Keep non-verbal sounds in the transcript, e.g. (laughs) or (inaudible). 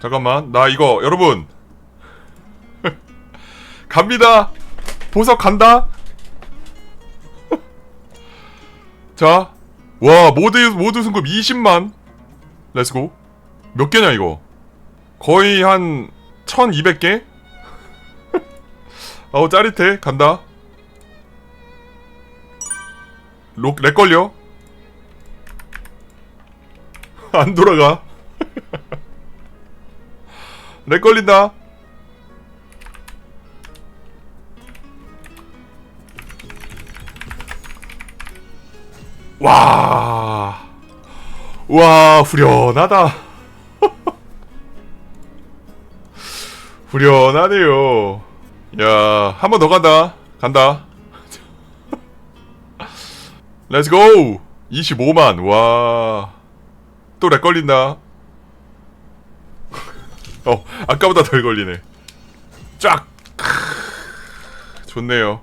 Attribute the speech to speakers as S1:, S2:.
S1: 잠깐만 나 이거 여러분. (laughs) 갑니다. 보석 간다. (laughs) 자 와 모드 모드 승급 20만. 렛츠고 몇 개냐 이거? 거의 한 1200개? 어우 (laughs) 짜릿해. 간다. 록, 렉 걸려? 안 돌아가 렉 걸린다 와, 와, 후련하다. (laughs) 후련하네요. 야, 한 번 더 간다. 간다. (laughs) 렛츠고! 25만, 와. 또 렉 걸린다. 어, 아까보다 덜 걸리네. 쫙! 크, 좋네요.